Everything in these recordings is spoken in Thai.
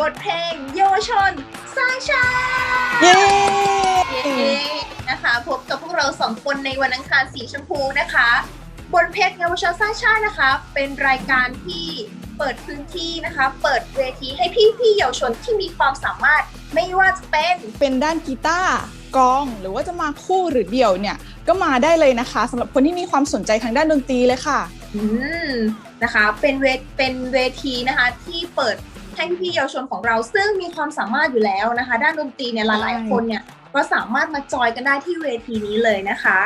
บทเพลงเยาวชน สร้างชาติเย้เย้นะคะพบกับพวกเราสองคนในวันอังคารสีชมพูนะคะ บนเพจเยาวชนสร้างชาตินะคะ เป็นรายการที่เปิดพื้นที่นะคะ เปิดเวทีให้พี่พี่ๆเยาวชนที่มีความสามารถไม่ว่าจะเป็นเป็นด้านกีตาร์กลองหรือว่าจะมาคู่หรือเดี่ยวเนี่ยก็มาได้เลยนะคะสำหรับคนที่มีความสนใจทางด้านดนตรีเลยค่ะ อืมนะคะ เป็นเวทเป็นเวทีนะคะที่เปิด ให้พี่เยาวชนของเราซึ่งมีความสามารถอยู่แล้วนะคะ ด้านดนตรีเนี่ยหลายๆคนเนี่ยก็สามารถมาจอยกันได้ที่เวทีนี้เลยนะคะ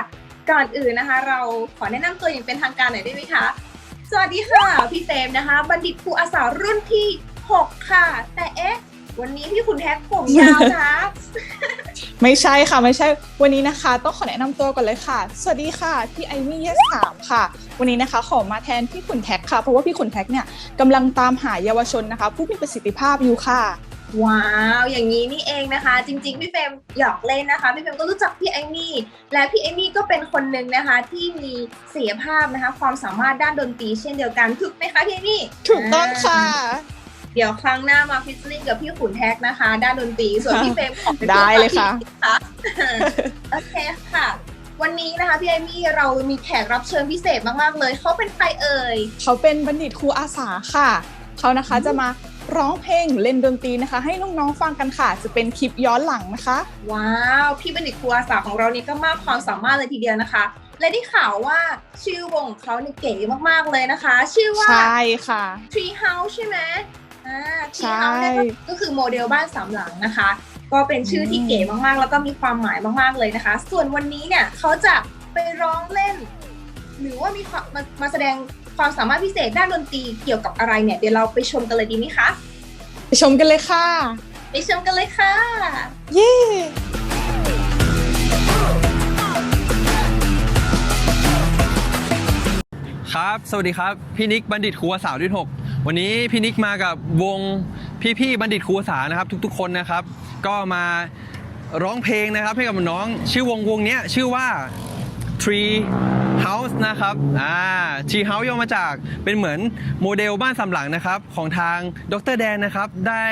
ก่อนอื่นนะคะ เราขอแนะนำตัวอย่างเป็นทางการหน่อยได้ไหมคะสวัสดีค่ะ พี่เฟมนะคะ บัณฑิตครูอาสารุ่นที่ 6 ค่ะ แต่เอ๊ะ วันนี้พี่ขุนแท็กผมยาวนะไม่ใช่ค่ะไม่ใช่ วันนี้นะคะ ต้องขอแนะนำตัวก่อนเลยค่ะ สวัสดีค่ะพี่ไอมี่เยสสามค่ะ วันนี้นะคะ ขอมาแทนพี่ขุนแท็กค่ะ เพราะว่าพี่ขุนแท็กเนี่ยกำลังตามหาเยาวชนนะคะ ผู้มีประสิทธิภาพอยู่ค่ะ ว้าวอย่างนี้นี่เองนะคะ จริง ๆ พี่เฟรมหยอกเล่นนะคะพี่เฟรมก็รู้จักพี่ไอมี่และพี่ไอมี่ก็เป็นคนหนึ่งนะคะที่มีศักยภาพนะคะ ความสามารถด้านดนตรีเช่นเดียวกันถูกไหมคะพี่ไอมี่ถูกต้องค่ะ เดี๋ยวครั้งหน้ามาฟิชเชอร์กับพี่ขุนแท็กนะคะ ด้านดนตรีส่วนพี่เฟรมขอเป็นได้เลยค่ะตัวต่อพี่โอเคค่ะ วันนี้นะคะพี่ไอมี่เรามีแขกรับเชิญพิเศษมาก ๆ เลย เขาเป็นใครเอ่ย เขาเป็นบัณฑิตครูอาสาค่ะ เขานะคะจะมาร้องเพลงเล่นดนตรีนะคะ ให้น้องๆฟังกันค่ะ จะเป็นคลิปย้อนหลังนะคะ ว้าว พี่บัณฑิตครูอาสาของเรานี่ก็มากความสามารถเลยทีเดียวนะคะ และได้ข่าวว่าชื่อวงของเขาเนี่ยเก๋มากๆเลยนะคะ ชื่อว่าใช่ค่ะ Tree House ใช่ไหม อ่าใช่ Tree House เนี่ยก็ก็คือโมเดลบ้านสามหลังนะคะ ก็เป็นชื่อที่อืมเก๋มากๆ แล้วก็มีความหมายมากๆเลยนะคะ ส่วนวันนี้เนี่ยเขาจะไปร้องเล่น หรือว่ามีความมามาแสดงความสามารถพิเศษด้านดนตรีเกี่ยวกับอะไรเนี่ยเดี๋ยวเราไปชมกันเลยดีไหมคะไปชมกันเลยค่ะ ไปชมกันเลยค่ะ เย้ครับ สวัสดีครับ พี่นิกบัณฑิตครูอาสารุ่นหก วันนี้พี่นิกมากับวงพี่ๆบัณฑิตครูอาสานะครับ ทุกๆ คนนะครับ ก็มาร้องเพลงนะครับให้กับน้องชื่อวงวงนี้ชื่อว่า Tree House นะครับ อ่า Tree House ย่อมาจากเป็นเหมือนโมเดลบ้านสำหลังนะครับ ของทางดรแดนนะครับ ได้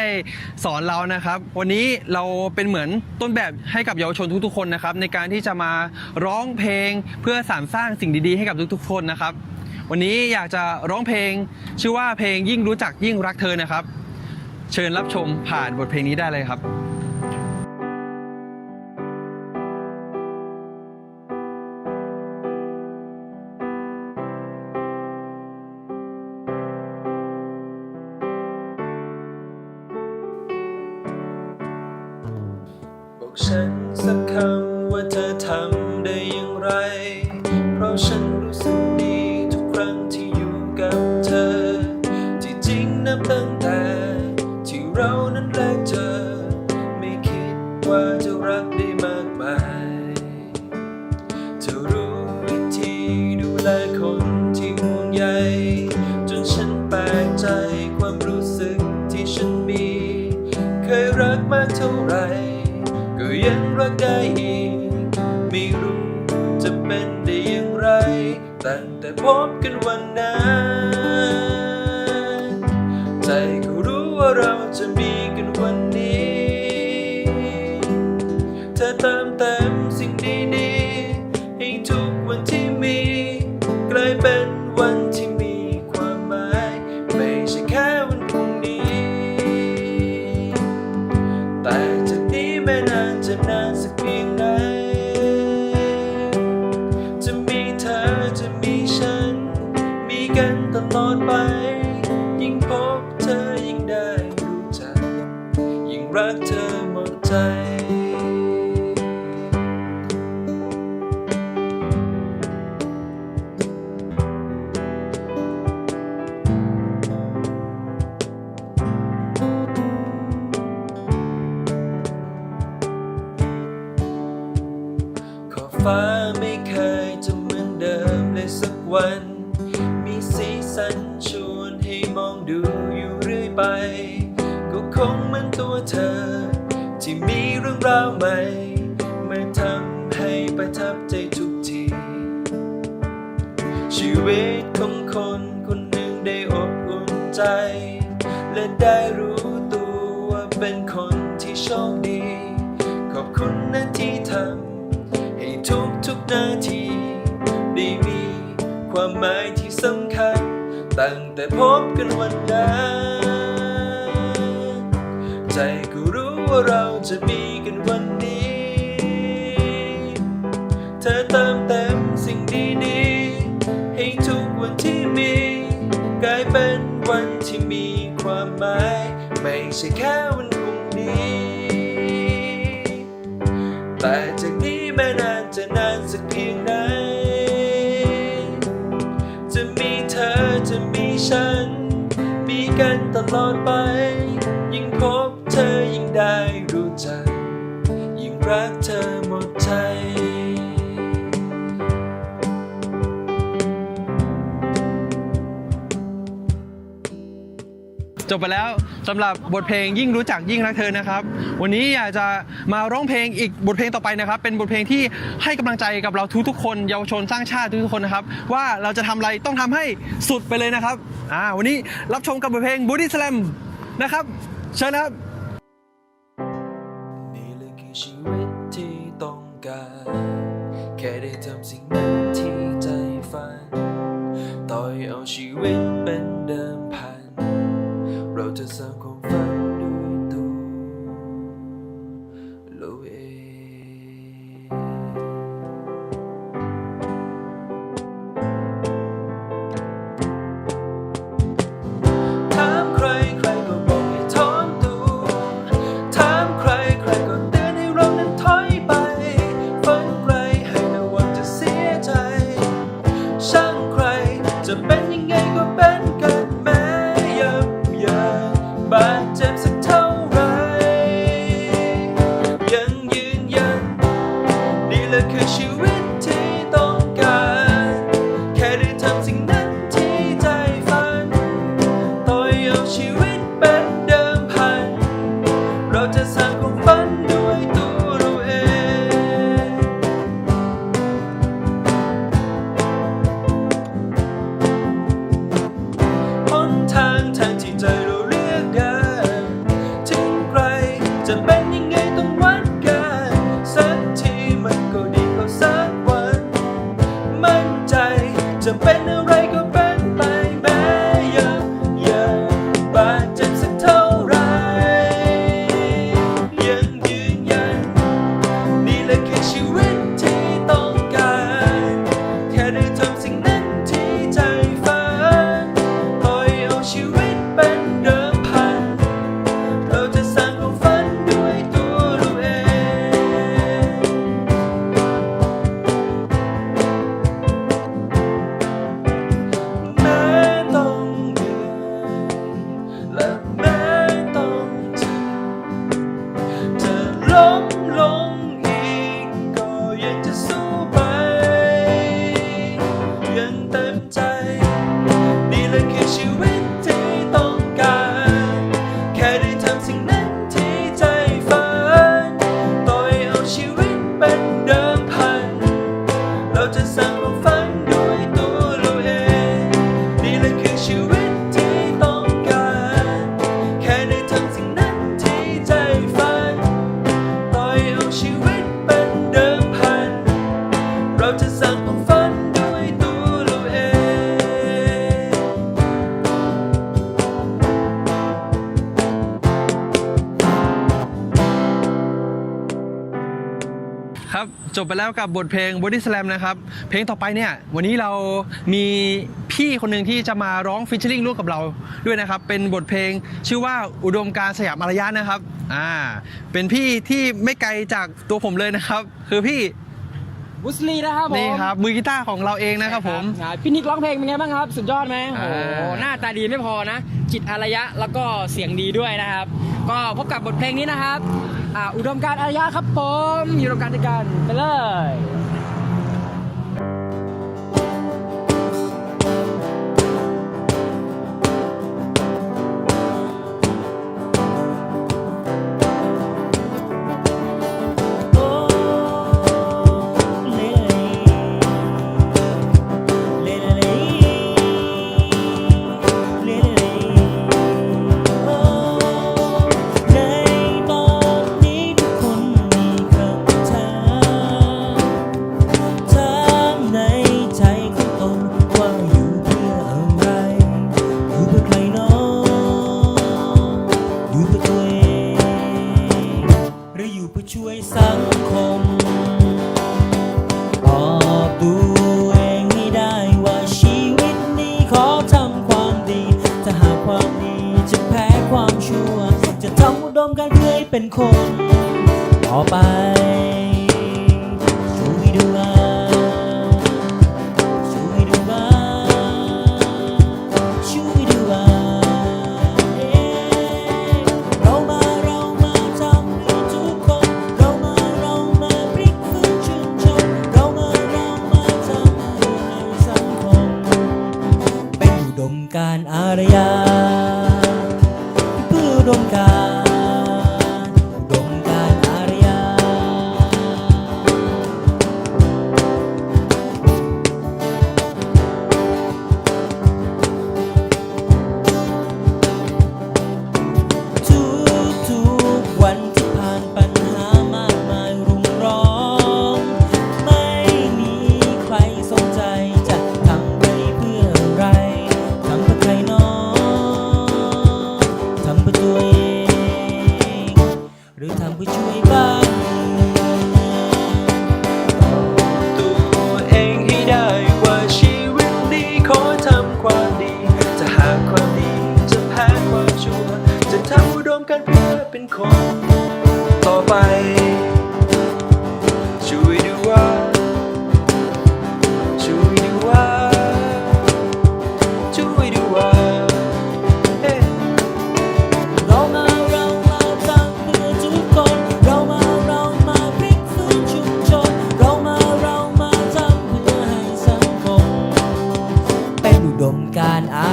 สอนเรานะครับ วันนี้เราเป็นเหมือนต้นแบบให้กับเยาวชนทุกๆ คนนะครับ ในการที่จะมาร้องเพลงเพื่อสานสร้างสิ่งดีๆ ให้กับทุกๆ คนนะครับ วันนี้อยากจะร้องเพลง ชื่อว่าเพลงยิ่งรู้จักยิ่งรักเธอนะครับ เชิญรับชมผ่านบทเพลงนี้ได้เลยครับบอกฉันสักคำว่าเธอทำได้อย่างไร เพราะฉัน เท่าไร ก็ยังรักได้อีก ไม่รู้จะเป็นได้อย่างไร ตั้งแต่พบกันวันนั้น รื่องราวใหม่มาทำให้ประทับใจทุกที ชีวิตของคนคนหนึ่งได้อบอุ่นใจ และได้รู้ตัวว่าเป็นคนที่โชคดี ขอบคุณนะที่ทำให้ทุกทุกๆนาทีได้มีความหมายที่สำคัญ ตั้งแต่พบกันวันนั้นใจ ว่าเราจะมีกันวันนี้ เธอเติมเต็มสิ่งดีๆ ให้ทุกวันที่มี กลายเป็นวันที่มีความหมาย ไม่ใช่แค่วันพรุ่งนี้ แต่จากนี้แม้นานจะนานสักเพียงไหน จะมีเธอจะมีฉัน มีกันตลอดไป รักเธอหมดใจ จบไปแล้วสำหรับบทเพลงยิ่งรู้จักยิ่งรักเธอนะครับ วันนี้อยากจะมาร้องเพลงอีกบทเพลงต่อไปนะครับ เป็นบทเพลงที่ให้กำลังใจกับเราทุกๆคนเยาวชนสร้างชาติทุกๆคนนะครับ ว่าเราจะทำอะไรต้องทำให้สุดไปเลยนะครับอ่าวันนี้รับชมกับบทเพลง Body Slam นะครับเชิญนะครับ ชีวิตที่ต้องการ แค่ได้ทำสิ่งนั้นที่ใจฝัน ต่อยเอาชีวิตเป็นเดิมพัน เราจะสร้างความฝัน จะ ครับ จบไปแล้วกับบทเพลง Body Slam นะครับ เพลงต่อไปเนี่ย วันนี้เรามีพี่คนหนึ่งที่จะมาร้องฟิชเชอริงร่วมกับเราด้วยนะครับ เป็นบทเพลงชื่อว่าอุดมการสยามอารยะนะครับ อ่า เป็นพี่ที่ไม่ไกลจากตัวผมเลยนะครับ คือพี่ บุสลีนะครับผมนี่ครับมือกีตาร์ของเราเองนะครับผมครับพี่นิกร้องเพลงเป็นไงบ้างครับ สุดยอดไหมโอ้โหอ่าหน้าตาดีไม่พอนะ จิตอารยะแล้วก็เสียงดีด้วยนะครับ ก็พบกับบทเพลงนี้นะครับอ่าอุดมการณ์อารยะครับผมอยู่ตรงกลางด้วยกันไปเลย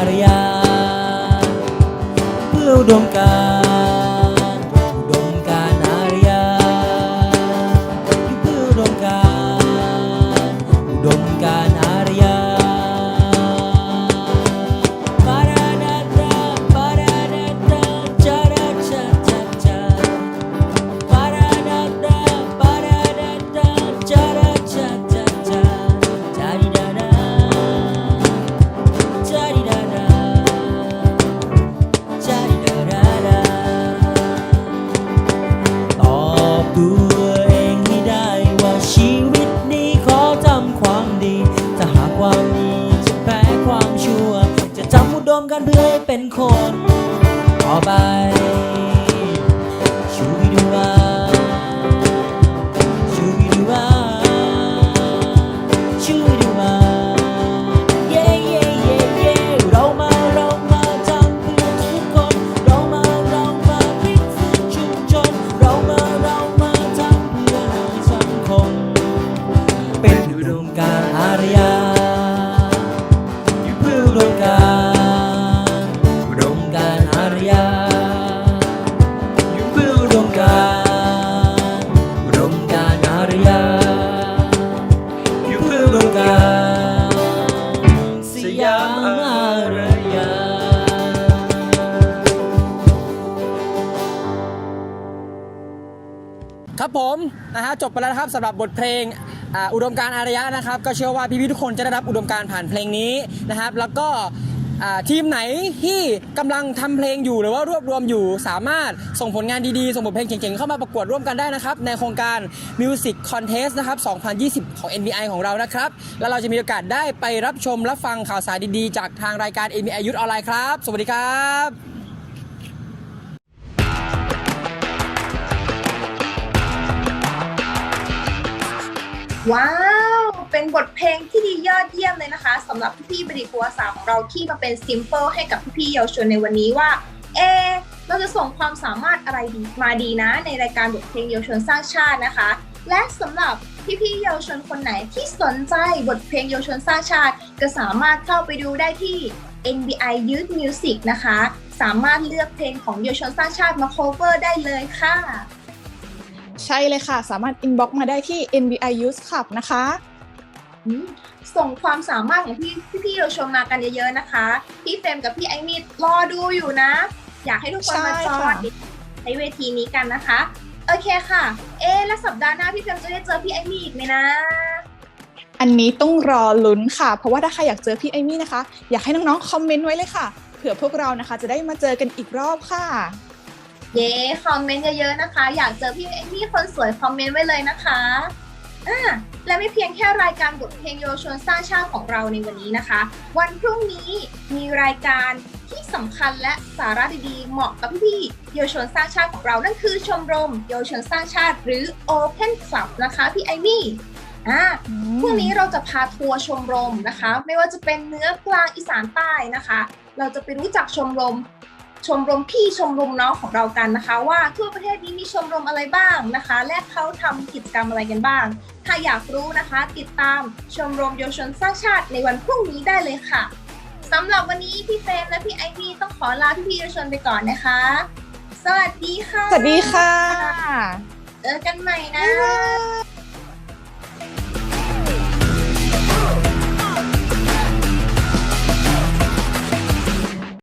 ารยา เพื่ออุดมการ ครับผมนะฮะจบไปแล้วนะครับสำหรับบทเพลงอุดมการอารยะนะครับ ก็เชื่อว่าพี่ๆทุกคนจะได้รับอุดมการผ่านเพลงนี้นะครับ แล้วก็ทีมไหนที่กำลังทำเพลงอยู่หรือว่ารวบรวมอยู่สามารถส่งผลงานดีๆ ส่งบทเพลงเจ๋งๆ เข้ามาประกวดร่วมกันได้นะครับ ในโครงการ Music Contest นะครับ 2020 ของ NBI ของเรานะครับ แล้วเราจะมีโอกาสได้ไปรับชมรับฟังข่าวสารดีๆ จากทางรายการ NBI Youth ออนไลน์ครับ สวัสดีครับ ว้าว เป็นบทเพลงที่ดียอดเยี่ยมเลยนะคะสำหรับพี่ๆบดีครัวสาวของเราที่มาเป็นซิมเปิลให้กับพี่ๆเยาวชนในวันนี้ว่า เอ เราจะส่งความสามารถอะไรดีมาดีนะ ในรายการบทเพลงเยาวชนสร้างชาตินะคะ และสำหรับพี่ๆเยาวชนคนไหนที่สนใจบทเพลงเยาวชนสร้างชาติ ก็สามารถเข้าไปดูได้ที่ NBI Youth Music นะคะ สามารถเลือกเพลงของเยาวชนสร้างชาติมา cover ได้เลยค่ะ ใช่เลยค่ะ สามารถ inbox มาได้ที่ NBI Youth Club นะคะอืมส่งความสามารถของพี่พี่ๆเราชมมากันเยอะๆนะคะ พี่เฟรมกับพี่ไอมิดรอดูอยู่นะ อยากให้ทุกคนมาใช่จอค่ะดในเวทีนี้กันนะคะ โอเคค่ะ เอ๊ะแล้วสัปดาห์หน้าพี่เฟรมจะได้เจอพี่ไอมี่อีกไหมนะอันนี้ต้องรอลุ้นค่ะ เพราะว่าถ้าใครอยากเจอพี่ไอมี่นะคะ อยากให้น้องๆคอมเมนต์ไว้เลยค่ะ เผื่อพวกเรานะคะ จะได้มาเจอกันอีกรอบค่ะ เย้คอมเมนต์เยอะๆนะคะ อยากเจอพี่ไอมี่คนสวยคอมเมนต์ไว้เลยนะคะอ่าและไม่เพียงแค่รายการบทเพลงเยาวชนสร้างชาติของเราในวันนี้นะคะ วันพรุ่งนี้มีรายการที่สำคัญและสาระดีๆ เหมาะกับพี่ๆเยาวชนสร้างชาติของเรา นั่นคือชมรมเยาวชนสร้างชาติหรือ Open Club นะคะพี่ไอมี่อ่าพรุ่งนี้เราจะพาทัวร์ชมรมนะคะ ไม่ว่าจะเป็นเนื้อกลางอีสานใต้นะคะ เราจะไปรู้จักชมรม ชมรมพี่ชมรมน้องของเรากันนะคะ ว่าทั่วประเทศนี้มีชมรมอะไรบ้างนะคะ และเขาทำกิจกรรมอะไรกันบ้าง ถ้าอยากรู้นะคะ ติดตามชมรมเยาวชนสร้างชาติในวันพรุ่งนี้ได้เลยค่ะสำหรับวันนี้พี่เฟรมและพี่ไอวี่ต้องขอลาพี่ๆเยาวชนไปก่อนนะคะ สวัสดีค่ะ สวัสดีค่ะ เจอกันใหม่นะบ๊ายบาย